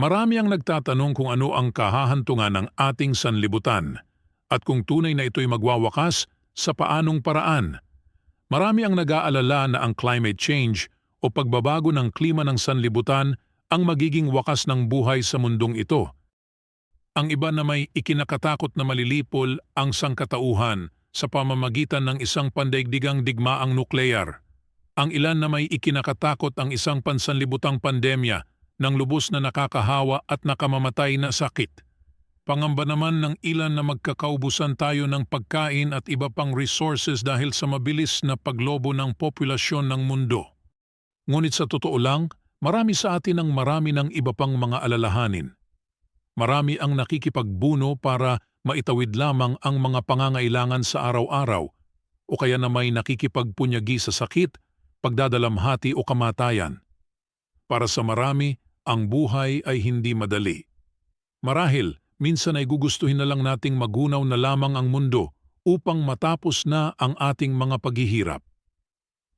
Marami ang nagtatanong kung ano ang kahahantungan ng ating sanlibutan at kung tunay na ito'y magwawakas sa paanong paraan. Marami ang nag-aalala na ang climate change o pagbabago ng klima ng sanlibutan ang magiging wakas ng buhay sa mundong ito. Ang iba na may ikinakatakot na malilipol ang sangkatauhan sa pamamagitan ng isang pandaigdigang digmaang nuklear. Ang ilan na may ikinakatakot ang isang pansanlibutang pandemya ng lubos na nakakahawa at nakamamatay na sakit. Pangamba naman ng ilan na magkakaubusan tayo ng pagkain at iba pang resources dahil sa mabilis na paglobo ng populasyon ng mundo. Ngunit sa totoo lang, marami sa atin ang marami ng iba pang mga alalahanin. Marami ang nakikipagbuno para maitawid lamang ang mga pangangailangan sa araw-araw o kaya na may nakikipagpunyagi sa sakit, pagdadalamhati o kamatayan. Para sa marami, ang buhay ay hindi madali. Marahil, minsan ay gugustuhin na lang nating magunaw na lamang ang mundo upang matapos na ang ating mga paghihirap.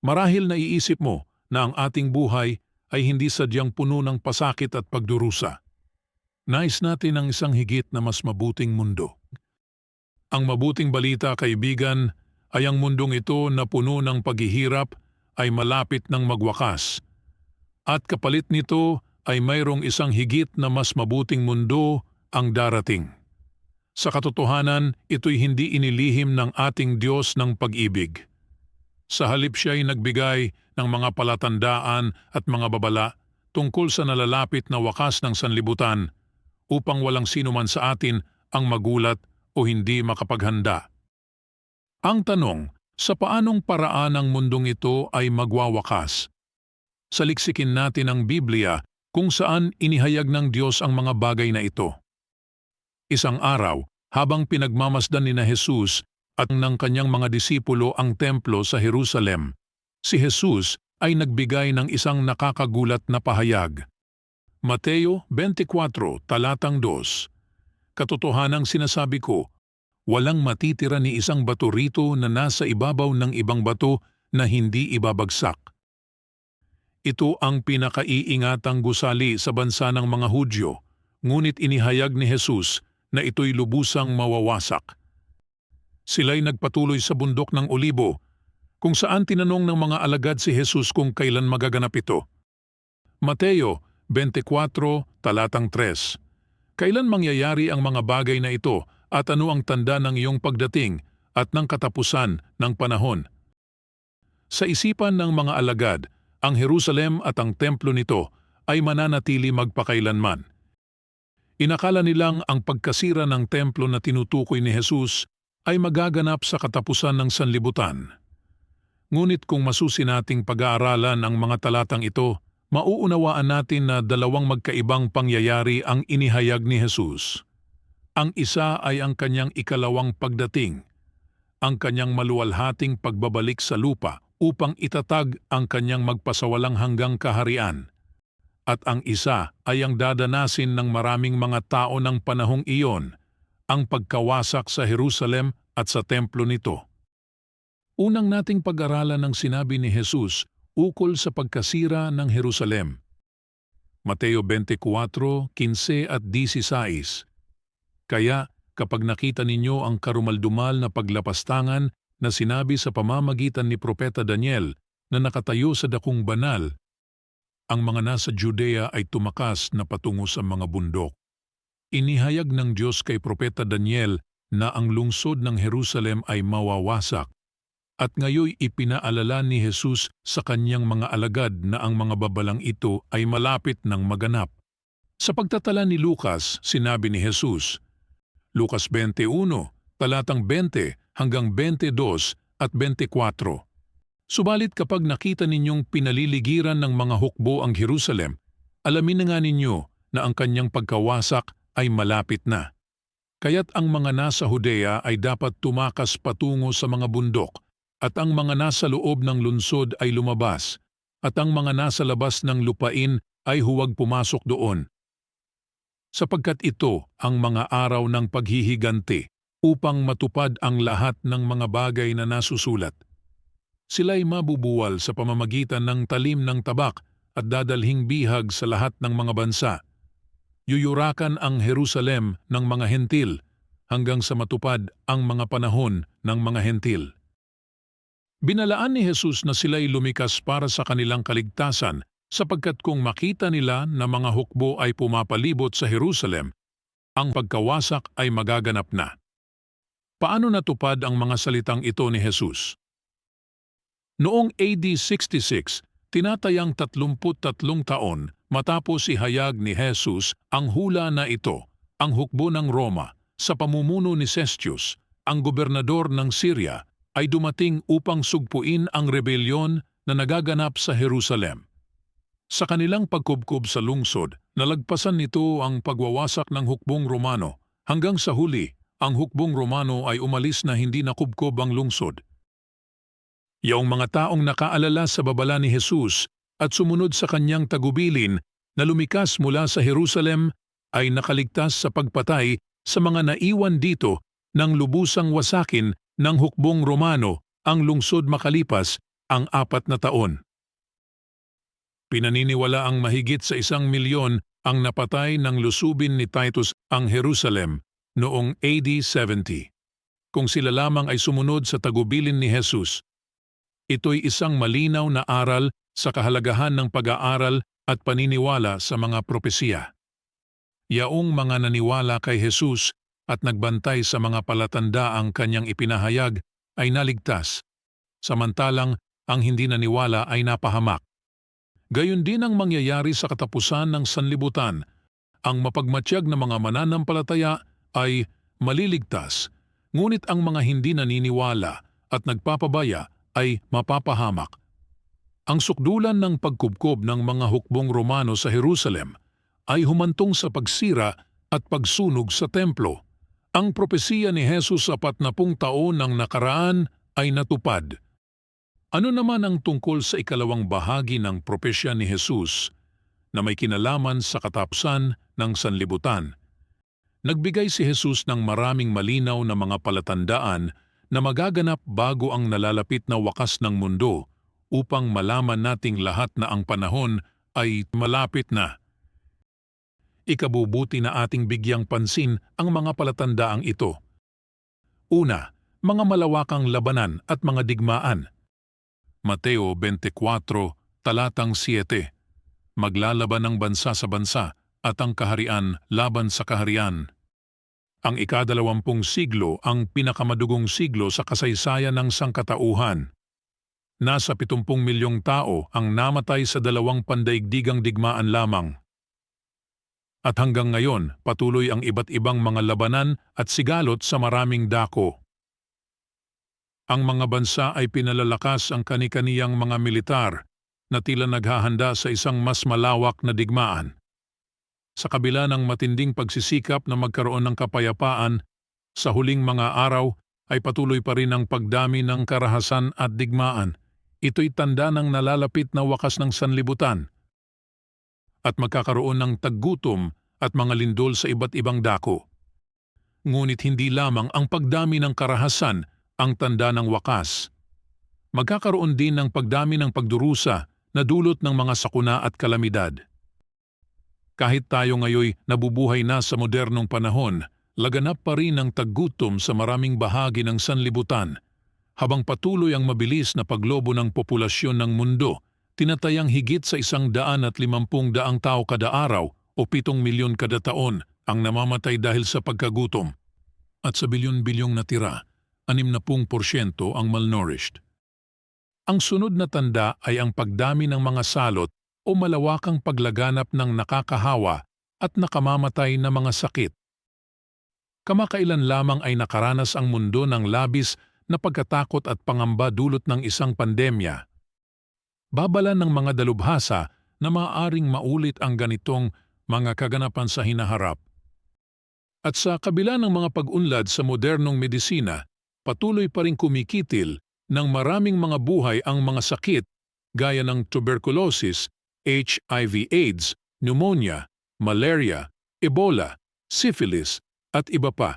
Marahil naiisip mo na ang ating buhay ay hindi sadyang puno ng pasakit at pagdurusa. Nais natin ang isang higit na mas mabuting mundo. Ang mabuting balita, kaibigan, ay ang mundong ito na puno ng paghihirap ay malapit ng magwakas. At kapalit nito ay mayroong isang higit na mas mabuting mundo ang darating. Sa katotohanan, ito'y hindi inilihim ng ating Diyos ng pag-ibig. Sa halip siya ay nagbigay ng mga palatandaan at mga babala tungkol sa nalalapit na wakas ng sanlibutan upang walang sino man sa atin ang magulat o hindi makapaghanda. Ang tanong, sa paanong paraan ang mundong ito ay magwawakas? Saliksikin natin ang Biblia kung saan inihayag ng Diyos ang mga bagay na ito. Isang araw, habang pinagmamasdan ni na Jesus at ng kanyang mga disipulo ang templo sa Jerusalem, si Jesus ay nagbigay ng isang nakakagulat na pahayag. Mateo 24, talatang 2 Katotohanang sinasabi ko, walang matitira ni isang bato rito na nasa ibabaw ng ibang bato na hindi ibabagsak. Ito ang pinakaiingatang gusali sa bansa ng mga Hudyo, ngunit inihayag ni Jesus na ito'y lubusang mawawasak. Sila'y nagpatuloy sa bundok ng Olibo, kung saan tinanong ng mga alagad si Jesus kung kailan magaganap ito. Mateo 24, talatang 3 Kailan mangyayari ang mga bagay na ito at ano ang tanda ng iyong pagdating at ng katapusan ng panahon? Sa isipan ng mga alagad, ang Jerusalem at ang templo nito ay mananatili magpakailanman. Inakala nilang ang pagkasira ng templo na tinutukoy ni Jesus ay magaganap sa katapusan ng sanlibutan. Ngunit kung masusi nating pag-aaralan ang mga talatang ito, mauunawaan natin na dalawang magkaibang pangyayari ang inihayag ni Jesus. Ang isa ay ang kanyang ikalawang pagdating, ang kanyang maluwalhating pagbabalik sa lupa upang itatag ang kanyang magpasawalang hanggang kaharian. At ang isa ay ang dadanasin ng maraming mga tao ng panahong iyon, ang pagkawasak sa Jerusalem at sa templo nito. Unang nating pag-aralan ng sinabi ni Jesus ukol sa pagkasira ng Jerusalem. Mateo 24:15 at 16 Kaya kapag nakita ninyo ang karumaldumal na paglapastangan na sinabi sa pamamagitan ni Propeta Daniel na nakatayo sa dakong banal, ang mga nasa Judea ay tumakas na patungo sa mga bundok. Inihayag ng Diyos kay Propeta Daniel na ang lungsod ng Jerusalem ay mawawasak at ngayoy ipinaalala ni Jesus sa kanyang mga alagad na ang mga babalang ito ay malapit ng maganap. Sa pagtatala ni Lucas, sinabi ni Jesus, Lucas 21, talatang 20 hanggang 22 at 24. Subalit kapag nakita ninyong pinaliligiran ng mga hukbo ang Jerusalem, alamin na nga ninyo na ang kanyang pagkawasak ay malapit na. Kaya't ang mga nasa Hudea ay dapat tumakas patungo sa mga bundok at ang mga nasa loob ng lunsod ay lumabas at ang mga nasa labas ng lupain ay huwag pumasok doon. Sapagkat ito ang mga araw ng paghihiganti upang matupad ang lahat ng mga bagay na nasusulat. Sila'y mabubuwal sa pamamagitan ng talim ng tabak at dadalhing bihag sa lahat ng mga bansa. yuyurakan ang Jerusalem ng mga hentil hanggang sa matupad ang mga panahon ng mga hentil. Binalaan ni Jesus na sila'y lumikas para sa kanilang kaligtasan sapagkat kung makita nila na mga hukbo ay pumapalibot sa Jerusalem, ang pagkawasak ay magaganap na. Paano natupad ang mga salitang ito ni Jesus? Noong AD 66, tinatayang 33 taon matapos ihayag ni Jesus ang hula na ito, ang hukbo ng Roma, sa pamumuno ni Cestius, ang gobernador ng Syria, ay dumating upang sugpuin ang rebelyon na nagaganap sa Jerusalem. Sa kanilang pagkubkob sa lungsod, nalagpasan nito ang pagwawasak ng hukbong Romano hanggang sa huli, ang hukbong Romano ay umalis na hindi nakubkob ang lungsod. Yaong mga taong nakaalala sa babala ni Jesus at sumunod sa kanyang tagubilin na lumikas mula sa Jerusalem ay nakaligtas sa pagpatay sa mga naiwan dito ng lubusang wasakin ng hukbong Romano ang lungsod makalipas ang apat na taon. Pinaniniwala ang mahigit sa isang milyon ang napatay ng lusubin ni Titus ang Jerusalem noong AD 70. Kung sila lamang ay sumunod sa tagubilin ni Jesus, Ito'y isang malinaw na aral sa kahalagahan ng pag-aaral at paniniwala sa mga propesiya. Yaong mga naniwala kay Jesus at nagbantay sa mga palatanda ang kanyang ipinahayag ay naligtas, samantalang ang hindi naniwala ay napahamak. Gayon din ang mangyayari sa katapusan ng sanlibutan. Ang mapagmatsyag na mga mananampalataya ay maliligtas, ngunit ang mga hindi naniniwala at nagpapabaya ay mapapahamak. Ang sukdulan ng pagkubkob ng mga hukbong Romano sa Jerusalem ay humantong sa pagsira at pagsunog sa templo. Ang propesiya ni Jesus sa patnapung taon ng nakaraan ay natupad. Ano naman ang tungkol sa ikalawang bahagi ng propesya ni Jesus na may kinalaman sa katapsan ng sanlibutan? Nagbigay si Jesus ng maraming malinaw na mga palatandaan na magaganap bago ang nalalapit na wakas ng mundo upang malaman nating lahat na ang panahon ay malapit na. Ikabubuti na ating bigyang pansin ang mga palatandaang ito. Una, mga malawakang labanan at mga digmaan. Mateo 24, talatang 7 Maglalaban ang bansa sa bansa at ang kaharian laban sa kaharian. Ang ikadalawampung siglo ang pinakamadugong siglo sa kasaysayan ng sangkatauhan. Nasa 70 milyong tao ang namatay sa dalawang pandaigdigang digmaan lamang. At hanggang ngayon, patuloy ang iba't ibang mga labanan at sigalot sa maraming dako. Ang mga bansa ay pinalalakas ang kanikaniyang mga militar na tila naghahanda sa isang mas malawak na digmaan. Sa kabila ng matinding pagsisikap na magkaroon ng kapayapaan, sa huling mga araw ay patuloy pa rin ang pagdami ng karahasan at digmaan. Ito'y tanda ng nalalapit na wakas ng sanlibutan. At magkakaroon ng taggutom at mga lindol sa iba't ibang dako. Ngunit hindi lamang ang pagdami ng karahasan ang tanda ng wakas. Magkakaroon din ng pagdami ng pagdurusa na dulot ng mga sakuna at kalamidad. Kahit tayo ngayoy nabubuhay na sa modernong panahon, laganap pa rin ang taggutom sa maraming bahagi ng sanlibutan. Habang patuloy ang mabilis na paglobo ng populasyon ng mundo, tinatayang higit sa isang daan at limampung daang tao kada araw o pitong milyon kada taon ang namamatay dahil sa pagkagutom. At sa bilyon-bilyong natira, 60% ang malnourished. Ang sunod na tanda ay ang pagdami ng mga salot o malawakang paglaganap ng nakakahawa at nakamamatay na mga sakit. Kamakailan lamang ay nakaranas ang mundo ng labis na pagkatakot at pangamba dulot ng isang pandemya. Babala ng mga dalubhasa na maaaring maulit ang ganitong mga kaganapan sa hinaharap. At sa kabila ng mga pag-unlad sa modernong medisina, patuloy pa rin kumikitil ng maraming mga buhay ang mga sakit gaya ng tuberculosis HIV-AIDS, pneumonia, malaria, Ebola, syphilis at iba pa.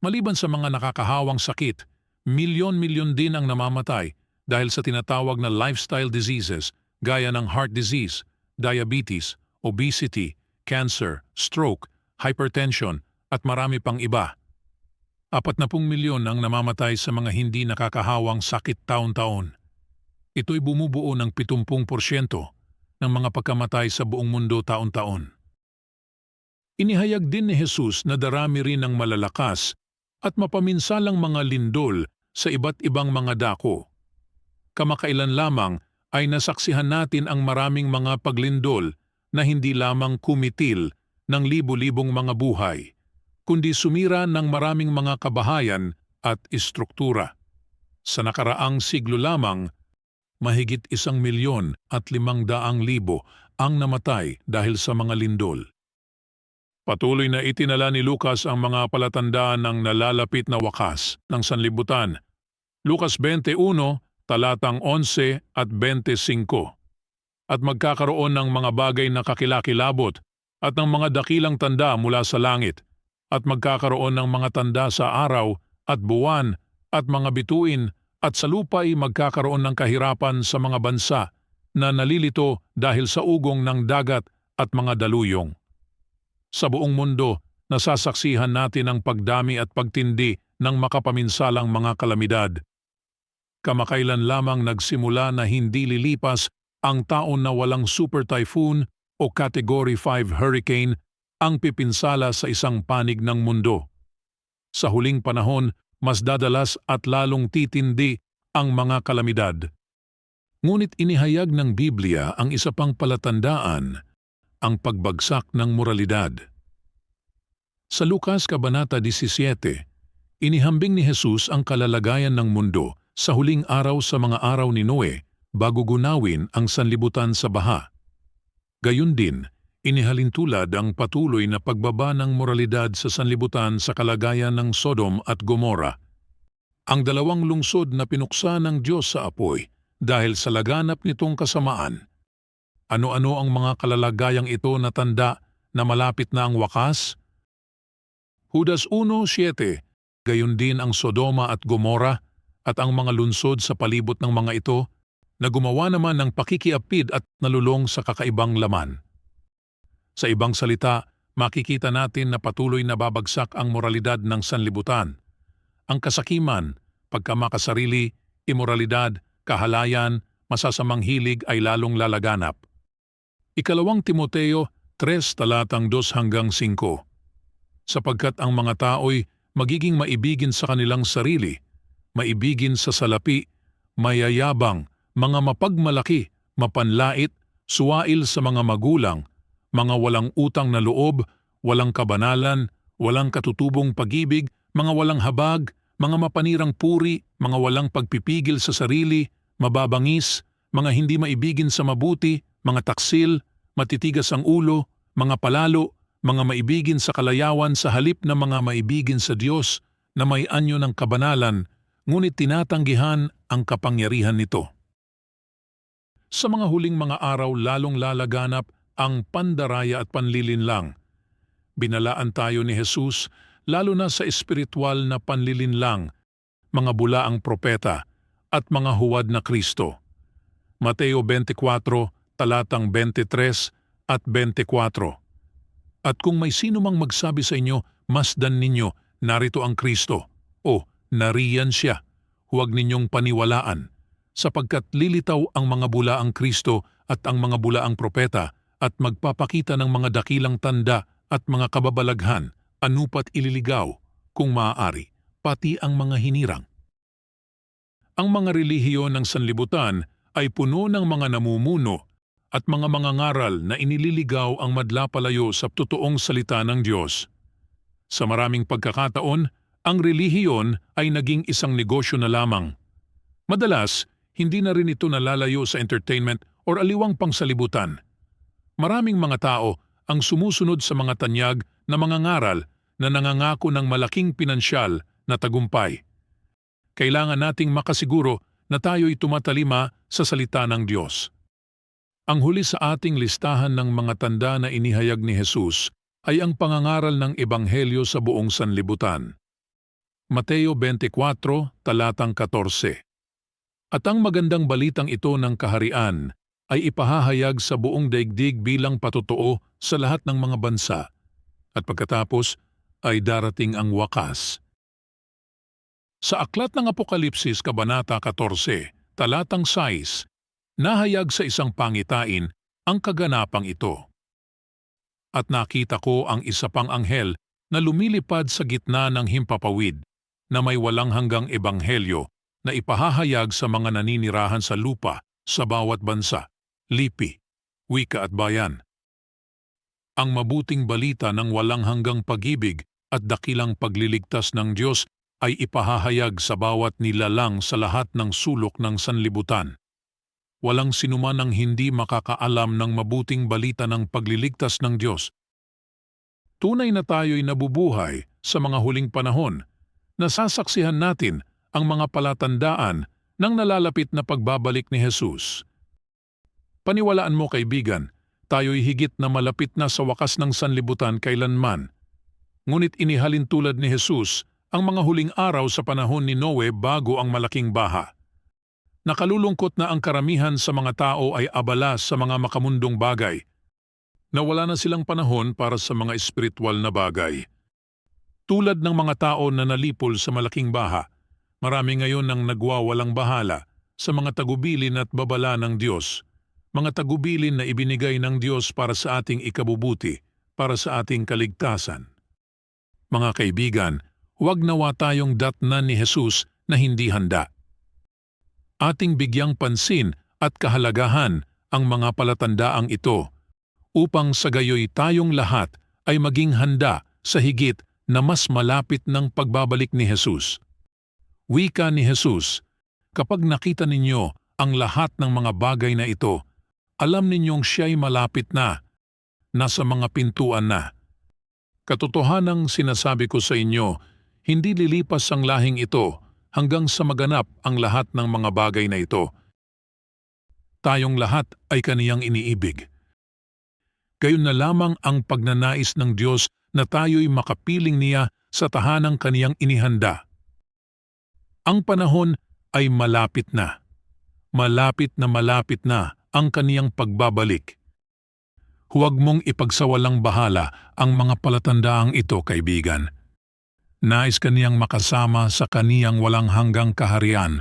Maliban sa mga nakakahawang sakit, milyon-milyon din ang namamatay dahil sa tinatawag na lifestyle diseases gaya ng heart disease, diabetes, obesity, cancer, stroke, hypertension at marami pang iba. Apat na pung milyon ang namamatay sa mga hindi nakakahawang sakit taon-taon. Ito'y bumubuo ng 70% ng mga pagkamatay sa buong mundo taon-taon. Inihayag din ni Jesus na darami rin ang malalakas at mapaminsalang mga lindol sa iba't ibang mga dako. Kamakailan lamang ay nasaksihan natin ang maraming mga paglindol na hindi lamang kumitil ng libu-libong mga buhay, kundi sumira ng maraming mga kabahayan at istruktura. Sa nakaraang siglo lamang, mahigit isang milyon at limang daang libo ang namatay dahil sa mga lindol. Patuloy na itinala ni Lucas ang mga palatandaan ng nalalapit na wakas ng sanlibutan. Lucas 21, talatang 11 at 25. At magkakaroon ng mga bagay na kakilakilabot at ng mga dakilang tanda mula sa langit at magkakaroon ng mga tanda sa araw at buwan at mga bituin at sa lupa ay magkakaroon ng kahirapan sa mga bansa na nalilito dahil sa ugong ng dagat at mga daluyong. Sa buong mundo, nasasaksihan natin ang pagdami at pagtindi ng makapaminsalang mga kalamidad. Kamakailan lamang nagsimula na hindi lilipas ang taon na walang super typhoon o Category 5 hurricane ang pipinsala sa isang panig ng mundo. Sa huling panahon, mas dadalas at lalong titindi ang mga kalamidad. Ngunit inihayag ng Biblia ang isa pang palatandaan ang pagbagsak ng moralidad. Sa Lukas Kabanata 17, inihambing ni Jesus ang kalalagayan ng mundo sa huling araw sa mga araw ni Noe bago gunawin ang sanlibutan sa baha. Gayun din, inihalintulad ang patuloy na pagbaba ng moralidad sa sanlibutan sa kalagayan ng Sodom at Gomora. Ang dalawang lungsod na pinuksa ng Diyos sa apoy dahil sa laganap nitong kasamaan ano-ano ang mga kalalagayang ito na tanda na malapit na ang wakas? Hudas 1.7 Gayon din ang Sodoma at Gomora at ang mga lunsod sa palibot ng mga ito na gumawa naman ng pakikiapid at nalulong sa kakaibang laman. Sa ibang salita, makikita natin na patuloy na babagsak ang moralidad ng sanlibutan. Ang kasakiman, pagkamakasarili, imoralidad, kahalayan, masasamang hilig ay lalong lalaganap. Ikalawang Timoteo 3 talatang 2 hanggang 5 Sapagkat ang mga tao'y magiging maibigin sa kanilang sarili, maibigin sa salapi, mayayabang, mga mapagmalaki, mapanlait, suwail sa mga magulang, mga walang utang na loob, walang kabanalan, walang katutubong pagibig, mga walang habag, mga mapanirang puri, mga walang pagpipigil sa sarili, mababangis, mga hindi maibigin sa mabuti, mga taksil, matitigas ang ulo, mga palalo, mga maibigin sa kalayawan sa halip na mga maibigin sa Diyos na may anyo ng kabanalan, ngunit tinatanggihan ang kapangyarihan nito. Sa mga huling mga araw lalong lalaganap ang pandaraya at panlilinlang. Binalaan tayo ni Jesus lalo na sa espiritual na panlilinlang, mga bulaang propeta at mga huwad na Kristo. Mateo 24, talatang 23 at 24. At kung may sino mang magsabi sa inyo, masdan ninyo, narito ang Kristo, o nariyan siya, huwag ninyong paniwalaan, sapagkat lilitaw ang mga bulaang Kristo at ang mga bulaang propeta at magpapakita ng mga dakilang tanda at mga kababalaghan, anupat ililigaw, kung maaari, pati ang mga hinirang. Ang mga relihiyon ng sanlibutan ay puno ng mga namumuno at mga mangangaral na inililigaw ang madlapalayo sa totoong salita ng Diyos. Sa maraming pagkakataon, ang relihiyon ay naging isang negosyo na lamang. Madalas, hindi na rin ito nalalayo sa entertainment or aliwang pangsalibutan. Maraming mga tao ang sumusunod sa mga tanyag na mga ngaral na nangangako ng malaking pinansyal na tagumpay. Kailangan nating makasiguro na tayo'y tumatalima sa salita ng Diyos. Ang huli sa ating listahan ng mga tanda na inihayag ni Jesus ay ang pangangaral ng Ebanghelyo sa buong sanlibutan. Mateo 24, talatang 14 At ang magandang balitang ito ng kaharian ay ipahahayag sa buong daigdig bilang patotoo sa lahat ng mga bansa. At pagkatapos ay darating ang wakas. Sa aklat ng Apokalipsis, Kabanata 14, talatang 6, nahayag sa isang pangitain ang kaganapang ito. At nakita ko ang isa pang anghel na lumilipad sa gitna ng himpapawid na may walang hanggang ebanghelyo na ipahahayag sa mga naninirahan sa lupa sa bawat bansa, lipi, wika at bayan. Ang mabuting balita ng walang hanggang pag-ibig at dakilang pagliligtas ng Diyos ay ipahahayag sa bawat nilalang sa lahat ng sulok ng sanlibutan. Walang sinuman ang hindi makakaalam ng mabuting balita ng pagliligtas ng Diyos. Tunay na tayo'y nabubuhay sa mga huling panahon. Nasasaksihan natin ang mga palatandaan ng nalalapit na pagbabalik ni Jesus. Paniwalaan mo kaibigan, tayo'y higit na malapit na sa wakas ng sanlibutan kailanman. Ngunit inihalin tulad ni Jesus ang mga huling araw sa panahon ni Noe bago ang malaking baha. Nakalulungkot na ang karamihan sa mga tao ay abala sa mga makamundong bagay. Nawala na silang panahon para sa mga espiritual na bagay. Tulad ng mga tao na nalipol sa malaking baha, marami ngayon ang nagwawalang bahala sa mga tagubilin at babala ng Diyos, mga tagubilin na ibinigay ng Diyos para sa ating ikabubuti, para sa ating kaligtasan. Mga kaibigan, huwag nawa tayong datnan ni Jesus na hindi handa ating bigyang pansin at kahalagahan ang mga palatandaang ito upang sa gayoy tayong lahat ay maging handa sa higit na mas malapit ng pagbabalik ni Jesus. Wika ni Jesus, kapag nakita ninyo ang lahat ng mga bagay na ito, alam ninyong siya'y malapit na, nasa mga pintuan na. Katotohanang sinasabi ko sa inyo, hindi lilipas ang lahing ito hanggang sa maganap ang lahat ng mga bagay na ito. Tayong lahat ay kaniyang iniibig. Gayon na lamang ang pagnanais ng Diyos na tayo'y makapiling niya sa tahanang kaniyang inihanda. Ang panahon ay malapit na. Malapit na malapit na ang kaniyang pagbabalik. Huwag mong ipagsawalang bahala ang mga palatandaang ito, kaibigan Nais kaniyang makasama sa kaniyang walang hanggang kaharian